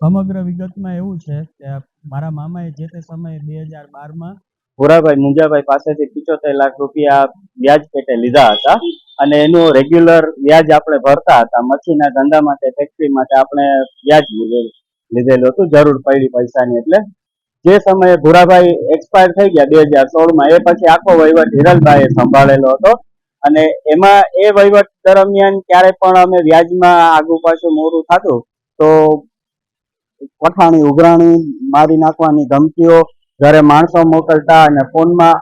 સમગ્ર વિગતમાં એવું છે કે મારા મામાએ જે તે સમયે બે હજાર બારમાં ભોરાભાઈ મુંજાભાઈ પાસેથી પિચોતેર લાખ રૂપિયા વ્યાજ પેટે લીધા હતા અને એનું રેગ્યુલર વ્યાજ આપણે ભરતા હતા. મચ્છીના ધંધા માટે ફેક્ટરી માટે આપણે વ્યાજ લીધેલું લીધેલું હતું. જરૂર પડી પૈસાની એટલે જે સમયે ભોરાભાઈ એક્સપાયર થઈ ગયા બે હજાર સોળમાં, એ પછી આખો વહીવટ હિરલભાઈએ સંભાળેલો હતો. અને એમાં એ વહીવટ દરમિયાન ક્યારે પણ અમે વ્યાજમાં આગુ પાછું મોડું થતું, તો પઠાણી ઉઘરાણી મારી નાખવાની ધમકીઓ ઘરે માણસો મોકલતા અને ફોનમાં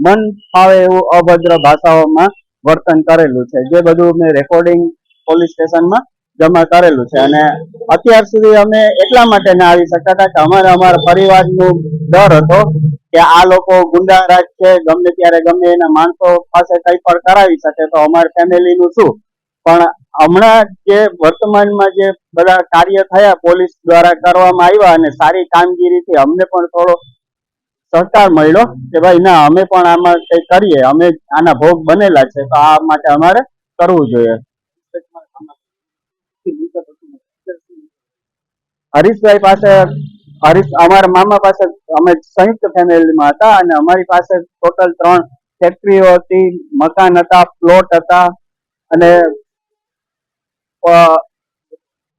મન ફાવે એવું અભદ્ર ભાષાઓમાં વર્તન કરેલું છે. જે બધું મેં રેકોર્ડિંગ પોલીસ સ્ટેશનમાં જમા કરેલું છે. અને અત્યાર સુધી અમે એટલા માટે ના આવી શકતા હતા કે અમારે અમારા પરિવારનું ડર હતો કે આ લોકો ગુંડારાજ છે, ગમે ત્યારે ગમે એના માણસો પાસે કઈ પણ કરાવી શકે તો અમારા ફેમિલીનું શું? પણ હમણાં જે વર્તમાનમાં જે બધા કાર્ય થયા પોલીસ દ્વારા કરવામાં આવ્યા અને સારી કામગીરીથી અમને પણ થોડો સહકાર મળ્યો કે ભાઈ ના, અમે પણ આમાં કઈ કરીએ, અમે આના ભોગ બનેલા છે તો આ માટે અમારે કરવું જોઈએ. હરીશભાઈ પાસે, હરીશ, અમારા મામા પાસે, અમે સંયુક્ત ફેમિલીમાં હતા અને અમારી પાસે ટોટલ ત્રણ ફેક્ટરીઓ હતી, મકાન હતા, પ્લોટ હતા અને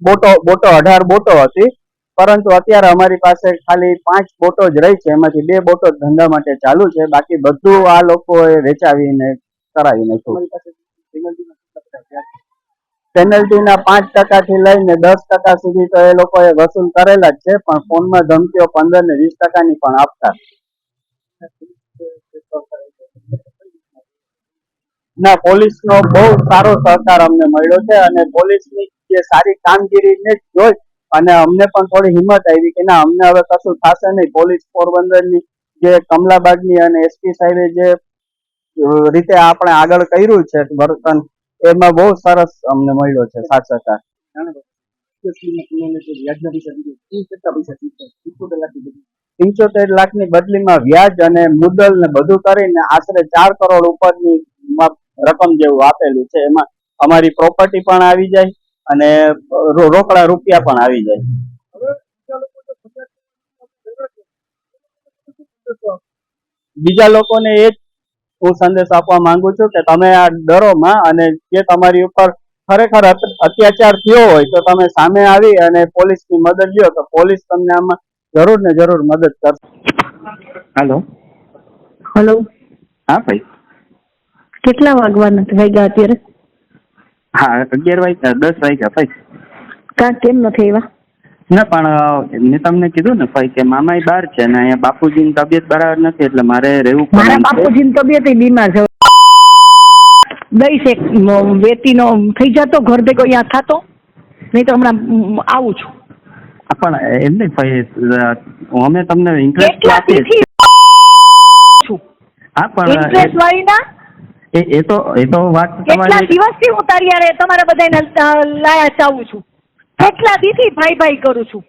બોટો બોટો, અઢાર બોટો હતી. પરંતુ અત્યારે અમારી પાસે ખાલી પાંચ બોટો જ રહી છે, એમાંથી બે બોટો ધંધા માટે ચાલુ છે. બાકી બધું આ લોકોએ વેચાવીને કરાવી નાખ્યું. પેનલ્ટીના પાંચ ટકા થી લઈને દસ ટકા સુધી તો એ લોકોએ વસૂલ કરેલા જ છે, પણ ફોનમાં ધમકીઓ પંદર ને વીસ ટકાની પણ આપતા. ના, પોલીસનો બહુ સારો સહકાર અમને મળ્યો છે અને પોલીસની જે સારી કામગીરીને જ જોઈ અને અમને પણ થોડી હિંમત આવી કે ના, અમને હવે કશું થશે નહીં. પોલીસ પોરબંદરની જે કમલાબાગની અને એસપી સાહેબે જે રીતે આપણે આગળ કર્યું છે વર્તન એમાં બહુ સરસ અમને મળ્યો છે સાત સહકાર પંચોતેર લાખની બદલીમાં વ્યાજ અને મુદ્દલ ને બધું કરીને આશરે ચાર કરોડ ઉપરની ની રકમ જેવું આપેલું છે. એમાં અમારી પ્રોપર્ટી પણ આવી જાય અને રોકડા રૂપિયા પણ આવી જાય. બીજા લોકોને એ જ હું સંદેશ આપવા માંગુ છું કે તમે આ ડરોમાં અને જે તમારી ઉપર ખરેખર અત્યાચાર થયો હોય તો તમે સામે આવી અને પોલીસની મદદ લ્યો તો પોલીસ તમને આમાં જરૂર ને જરૂર મદદ કરશે. હેલો. હેલો. હા ભાઈ. કેટલા વાગવાના વાગ્યા અત્યારે? હા અગિયાર વાગ્યા દસ વાગ્યા ભાઈ. કા કેમ નથી આવ્યા? ના પણ મેં તમને કીધું ને ભાઈ કે મામાય બહાર છે ને અહીંયા બાપુજીની તબિયત બરાબર નથી એટલે મારે રહેવું પડે મારા. બાપુજીની તબિયત બીમાર છે. દઈશ એક વેતીનો થઈ જતો ઘર ભેગો અહીંયા થતો. નહીં તો હમણાં આવું છું. પણ એમ નહીં ભાઈ અમે તમને ઇન્ટરેસ્ટ કેટલા આપીએ છું. હા પણ ઇન્ટરેસ્ટ વાળી ના એ એ તો એ તો વાત કેટલા તમારી દિવસથી હું તારી યાર તમારા બધાને લાયા ચાવું છું. કેટલા દીથી ભાઈ ભાઈ કરું છું?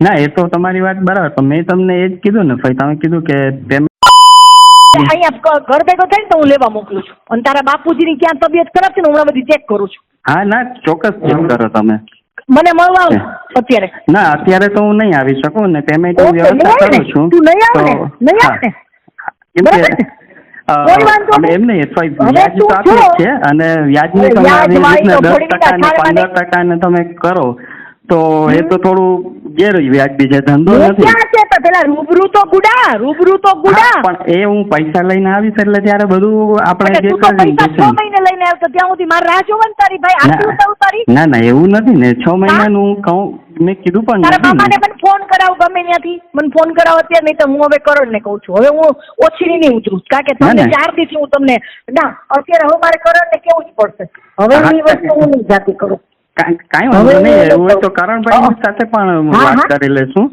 ના એ તો તમારી વાત બરાબર પણ મેં તમને એ જ કીધું ને ભાઈ તમે કીધું કે પેમેન્ટ અહીંયા ઘર ભેગો થાય ને તો હું લેવા મોકલું છું. અને તારા બાપુજીની ક્યાં તબિયત ખરાબ છે ને હું હમણાં બધી ચેક કરું છું. હા ના ચોક્કસ ચેક કરો તમે. મને મળવા અત્યારે. ના અત્યારે તો હું નહીં આવી શકું ને પેમેન્ટ હું વ્યવસ્થા કરું છું. તું નહીં આવે ને? નહીં. આવે ને? બરાબર ને? એમ નહીં. વ્યાજ તો છે અને વ્યાજની તમે વ્યાજ આવી રીતના દસ ટકા ને પંદર ટકા ને તમે કરો. તો એ તો થોડું ગેર વ્યાજબી છે ધંધો નથી. ક્યાં છે? તો પેલા રૂબરૂ તો ગુડા રૂબરૂ તો ગુડા. પણ એ હું પૈસા લઈને આવીશ એટલે ત્યારે બધું આપણે જે કરી છ મહિને લઈને આવતો ત્યાં સુધી મારે રાહ જોવાની તારી ભાઈ આટલું ના. તારી? ના ના એવું નથી ને છ મહિનાનું કહું મેં કીધું પણ તારા મામાને. મને ફોન કરાવ ગમે ત્યાંથી. મને ફોન કરાવ અત્યારે નહીં તો હું હવે કરોડ ને કહું છું. હવે હું ઓછી નહીં ઉતરું કારણ કે તમને ચાર દિવસ હું તમને ના અત્યારે હવે મારે કરોડ ને કેવું જ પડશે. હવે હું એ વસ્તુ હું નહીં જાતી કરું. કાંઈ વાંધો નહીં એવું હોય તો કરણભાઈ સાથે પણ વાત કરી લેશું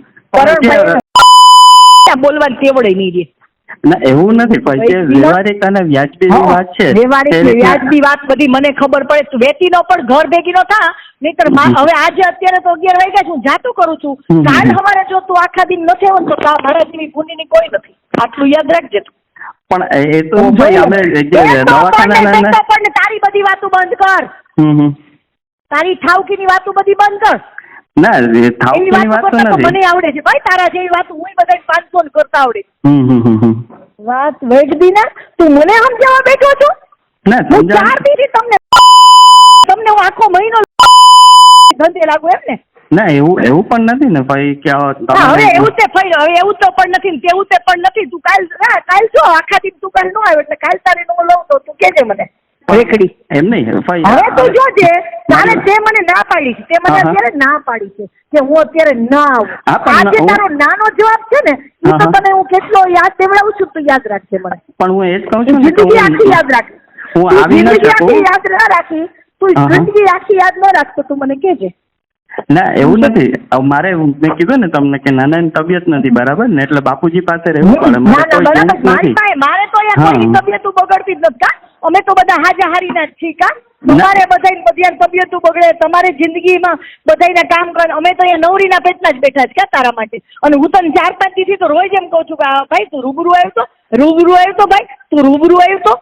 બોલવા તેવડે નહીં રે? ના એવું નથી પણ જે વ્યવહારિક અને વ્યાજબી વાત છે વ્યવહારિક ને વ્યાજબી વાત બધી મને ખબર પડે તું વેતીનો પણ ઘર ભેગીનો થા નહીતર હવે આજે અત્યારે તો અગિયાર વાગ્યા છે હું જાતું કરું છું. કાલ સવારે જો તું આખા દિન નથી હોય તો મારા જેવી પુણ્યની કોઈ નથી. આટલું યાદ રાખજે તું. પણ એ- તો ભાઈ અમે ને, દવાખાના ને, તારી બધી વાતો બંધ કર. હમ હમ. તારી ઠાવકીની વાતો બધી બંધ કર. ના એની વાતો નથી. મને આવડે છે. ભાઈ તારા જેવી વાતો હું બધા પાંચસો ને કરતા આવડે વાત વેઠદી ના. તું મને સમજાવવા બેઠો છો? ના હું ચાર દીધી તમને તમને હું આખો મહિનો ધંધે લાગુ એમ ને? ના એવું એવું પણ નથી ને ભાઈ કે હવે એવું તે ભાઈ હવે એવું તો પણ નથી ને તેવું તે પણ નથી. તું કાલ ના કાલ જો આખા દિન તું કાલ નો આવ્યો એટલે કાલ તારી નો લઉં તો તું કેજે મને. રેખડી એમ નહીં હવે તું જોજે. તારે તે મને ના પાડી છે. તે મને. અત્યારે ના પાડી છે કે હું અત્યારે ના આવું. હા, આ જે તારો નાનો જવાબ છે ને એ તો. તને હું. કેટલો યાદ દેવડાવું છું તું યાદ રાખજે મને. પણ હું એ જ કહું છું કે જિંદગી આખી યાદ રાખ. હું આવી ન શકું. યાદ ના રાખી. તું. જિંદગી આખી યાદ ન રાખતો તું મને કહેજે. ના એવું નથી. મારે મેં કીધું ને તમને કે નાનાની તબિયત નથી બરાબર ને? એટલે બાપુજી પાસે રહેવું પડે. મારે ના તો યાર તબિયત બગડતી જ નથી અમે તો બધા હાજા હારીના જ છીએ કા? તમારે બધાય બધી તબિયત બગડે તમારે જિંદગીમાં બધાયના કામ કરે અમે તો અહીંયા નવરીના પેટના જ બેઠા છે કા તારા માટે? અને હું તને ચાર પાંચ દીધી તો રોજ એમ કહું છું કે ભાઈ તું રૂબરૂ આવ્યો તો? રૂબરૂ આવ્યો તો ભાઈ? તું રૂબરૂ આવ્યો તો?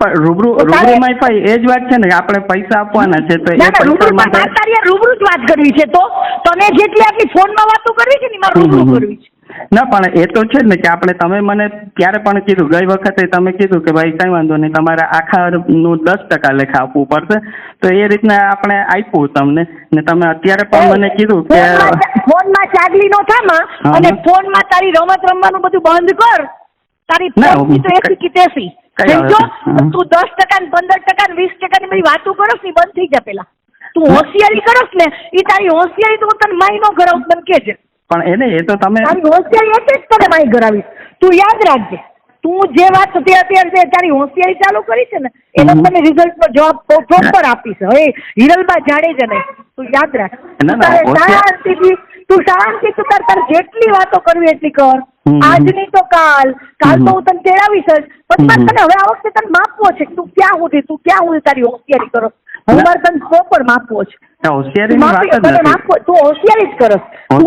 પણ રૂબરૂ રૂબરૂમાં ભાઈ એ જ વાત છે ને આપણે પૈસા આપવાના છે તો એ ના ના પૈસા રૂબરૂ જ વાત કરવી છે તો? તને જેટલી આટલી ફોનમાં વાતો કરવી છે ને હમ, રૂબરૂ કરવી છે. ના પણ એ તો છે ને કે આપણે તમે મને ત્યારે પણ કીધું ગઈ વખતે તમે કીધું કે ભાઈ કઈ વાંધો નહીં તમારે આખા નું દસ ટકા લેખા આપવું પડશે. તો એ રીતના આપણે આપ્યું તમને. ને તમે અત્યારે પણ મને કીધું કે ફોનમાં ચાગલી નો થામાં અને. ફોનમાં તારી રમત રમવાનું બધું બંધ કર. તારી તો એસી કે તેસી સમજો. તું દસ ટકા ને પંદર ટકા ને વીસ ટકા ની બધી વાતો કરસ ને બંધ થઈ જા પેલા. તું હોશિયારી કરસ ને એ તારી હોશિયારી તો તને માઈ નો ઘર મને કેજે. પણ એને એ તો તમે તારી હોશિયારી એટલે જ તને માઈ કરાવીશ તું યાદ રાખજે. તું જે વાત તે અત્યારે તે તારી હોશિયારી ચાલુ કરી છે ને એનો તમે રિઝલ્ટ રિઝલ્ટ જવાબ પ્રોપર આપીશ. હવે હિરલબા જાડેજા ને તું યાદ રાખ. શાંતિથી તું શાંતિથી તાર તારે જેટલી વાતો કરવી એટલી કર. આજની તો કાલ. કાલ તો હું તને તેડાવીશ જ. પછી તને હવે આ વખતે તને માપવો છે તું ક્યાં સુધી તું ક્યાં સુધી તારી હોશિયારી કરો. માપવો છે. તું વાત નથી. માપવો તું હોશિયારી જ કરસ તું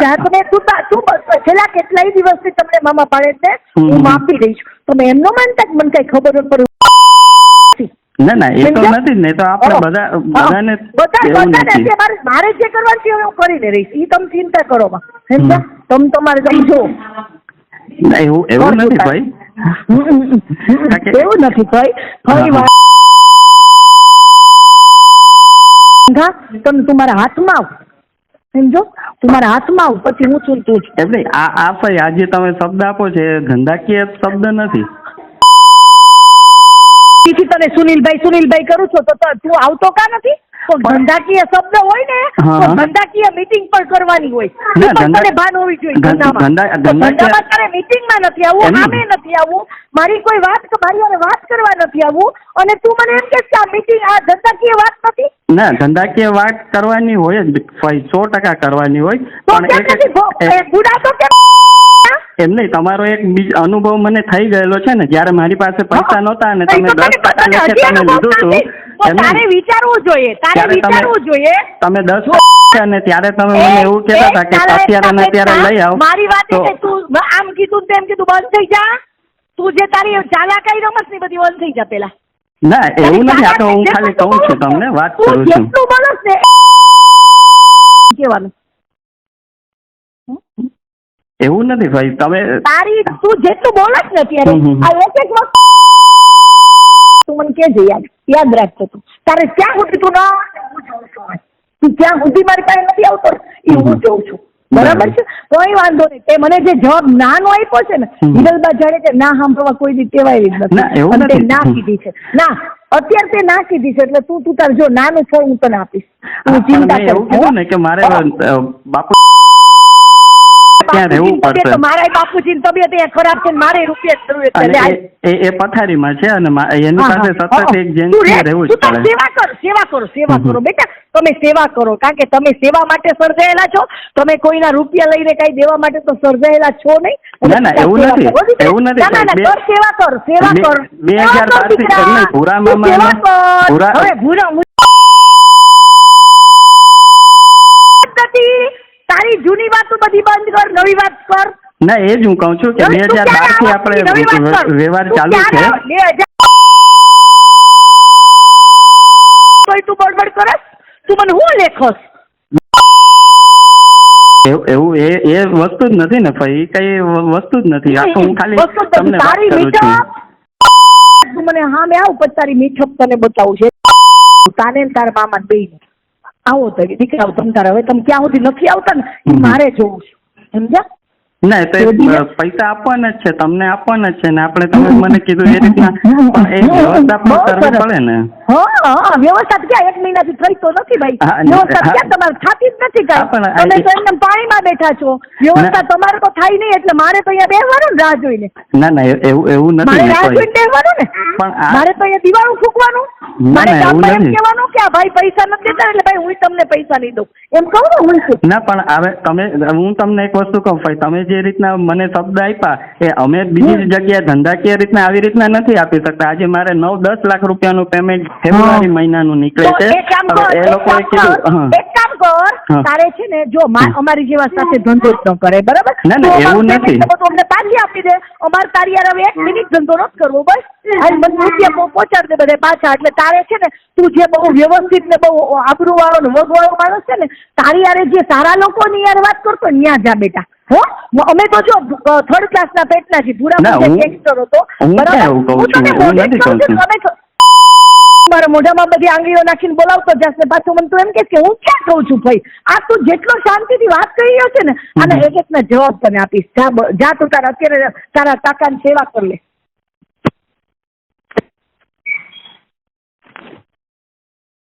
જાતને તું તું છેલ્લા કેટલાય દિવસથી તમને મામા પાડે છે હું માપી દઈશ તમે એમનો માનતા કે મને કઈ ખબર પડે. ના ના એ તો નથી ને તો આપણે બધા બધાને બધા નથી. જે મારે મારે જે કરવાનું છે હું કરીને રહીશ. ઈ તમે ચિંતા કરો માં સમજ્યા? તમે તમારે સમજો એવું એવું નથી ભાઈ. એવું નથી ભાઈ. ફરી હા. ઘા, તમે તમારા હાથમાં આવ. સમજો? તમારા હાથમાં આવ પછી હું છું તું નહીં આ આ ભાઈ આજે તમે શબ્દ આપો છે ધંધાકીય શબ્દ નથી. તેથી તને સુનિલભાઈ સુનિલભાઈ કરું છો તો તો તું આવતો કા નથી? તો ધંધાકીય શબ્દ હોય ને તો ધંધાકીય મીટિંગ પણ કરવાની હોય. ભાન હોવી જોઈએ ધંધામાં. તારે મીટિંગમાં નથી આવવું આમે નથી આવવું. મારી કોઈ વાત મારી હવે વાત કરવા નથી આવવું. અને તું મને એમ કે આ મીટિંગ આ ધંધાકીય વાત નથી? ના ધંધાકીય વાત કરવાની હોય જ. સો ટકા કરવાની હોય. પણ બુડા તો કેમ એમ નહીં તમારો એક અનુભવ મને થઈ ગયેલો છે ને. જયારે મારી પાસે પૈસા નહોતા અને તમે દસ તમે લીધું. હતું તો તારે વિચારવું જોઈએ તારે વિચારવું જોઈએ. તમે દસ અને ત્યારે તમે મને એવું કહેતા હતા કે અત્યારે ને અત્યારે લઈ આવ. મારી વાત તો એટલે તું આમ કીધું તેમ કીધું બંધ થઈ જા. તું જે તારી ચાલાકાઈ રમતની બધી બંધ થઈ જા પેલા. ના એવું નથી આ તો હું ખાલી કહું છું તમને વાત કરું છું. જેટલું બોલસ ને કેવાનું એવું નથી ભાઈ તમે તારી તું જેટલું બોલસ ને હમ. આ એક એક વસ્તુ તું મને કેજે યાદ યાદ રાખજો તું. તારે ક્યાં સુધી તું ના હું જોઉં છું તું ક્યાં સુધી મારી પાસે નથી આવતો? એ હું જોઉં છું. બરાબર છે? કોઈ વાંધો નહીં. તે મને જે જવાબ નાનો આપ્યો છે ને. હિરલબા જાણે છે ના સાંભળવા કોઈ દી ટેવાયેલી જ ના, નથી. ના કીધી છે. ના અત્યારે તે ના કીધી છે એટલે તું તું તાર જો નાનું ફળ હું તને આપીશ. હું ચિંતા કર ને કે મારે બાપુ ત્યાં રહેવું પડશે? તો મારા બાપુજીની તબિયત ખરાબ છે મારે રૂપિયા જરૂર એટલે એ- એ એ પથારીમાં છે અને એની પાસે સતત એક તું રહેવું જ પડે. સેવા કરો સેવા કરો સેવા હમ, હમ. કરો બેટા. તમે સેવા કરો કારણ કે તમે સેવા માટે સર્જાયેલા છો. તમે કોઈના રૂપિયા લઈને કઈ દેવા માટે તો સર્જાયેલા છો નહીં. ના, ના, એવું નથી. એવું નથી. ના, ના, સેવા કર સેવા કર. બે સેવા હજાર કર, બારથી દીકરા. એમને ભૂરા તું સેવા મામાને- કર. ભૂરા- હવે ભૂરા હું નથી તારી જૂની વાતો બધી બંધ કર નવી વાત કર. ના એ જ હું કહું છું કે બે હજાર બારથી આપણે વ્યવહાર ચાલુ છે. તોય તું બળબડ કરસ? તું મને હું લેખસ એવું એ એ વસ્તુ જ નથી ને ભાઈ કઈ વસ્તુ જ નથી. આ તો હું ખાલી. તમને વાત તારી કરું છું. તું મને હા મેં આવું પછી તારી મીઠપ તને બતાવું છે. તાને તાર તારા મામા બે આવો તો આવો તમ તારે હવે તમે ક્યાં સુધી નથી આવતા ને? મારે જોવું છે. સમજ્યા? ના તો પૈસા આપવાના જ છે તમને આપવાના જ છે ને આપણે તમે મને કીધું એ રીતના પણ એ વ્યવસ્થા પણ કરવી પડે ને. હા વ્યવસ્થા ક્યાં એક મહિનાથી થઈ તો નથી ભાઈ. વ્યવસ્થા ક્યાં તમારે થતી જ નથી કાંઈ તમે તો એમને પાણીમાં બેઠા છો. વ્યવસ્થા તમારે તો થાય નહીં એટલે મારે તો અહીંયા બેસવાનું રાહ જોઈને. ના ના એવું એવું મારે નથી રાહ ભાઈ જોઈને બેસવાનું ને? પણ મારે તો અહીંયા દિવાળું ફૂકવાનું. મારે એવું એમ. કહેવાનું કે આ ભાઈ પૈસા નથી દેતા એટલે ભાઈ હું તમને પૈસા નહીં દઉં. એમ કહું ને હું ના પણ હવે તમે હું તમને એક વસ્તુ કહું ભાઈ તમે જે રીતના મને શબ્દ આપ્યા એ અમે બીજી જગ્યાએ ધંધાકીય રીતના આવી રીતના નથી આપી શકતા. આજે મારે નવ દસ લાખ રૂપિયાનું પેમેન્ટ ફેબ્રુઆરી મહિનાનું નીકળે છે. એક કામ કર એ લોકોએ કીધું એક કામ કર તારે છે ને જો અમારી જેવા સાથે ધંધો જ ન કરે બરાબર? ના, ના, એવું નથી. payment અમને પાછી આપી દે અમારે તારી યાર હવે એક મિનિટ ધંધો નથી કરવો બસ. અને મને રૂપિયા પહો- પહોંચાડી દે બધે પાછા. એટલે તારે છે ને તું જે બહુ વ્યવસ્થિત ને બહુ આબરૂ વાળો ને વગવાળો માણસ છે ને તારી યારે જે સારા લોકોની યાર વાત કરતો ન્યા ત્યાં જા બેટા. અમે તો જો થર્ડ ક્લાસના ના પેટ ભૂરા ના, હું- ગેંગસ્ટર હતો. હું બરાબર? ક્યાં એવું કહું હું છું? તને એવું મોઢે જ નથી કહું કહું છું, છું. તમે મારા મોઢામાં બધી આંગળીઓ નાખીને બોલાવતો જશે ને પાછું મને તું એમ કે હું ક્યાં કહું છું ભાઈ? આ તું જેટલો શાંતિથી વાત કરી રહ્યો છે ને આના એક એકના જવાબ તને આપીશ. જા જા તું તારા અત્યારે તારા કાકાની સેવા કરી લે.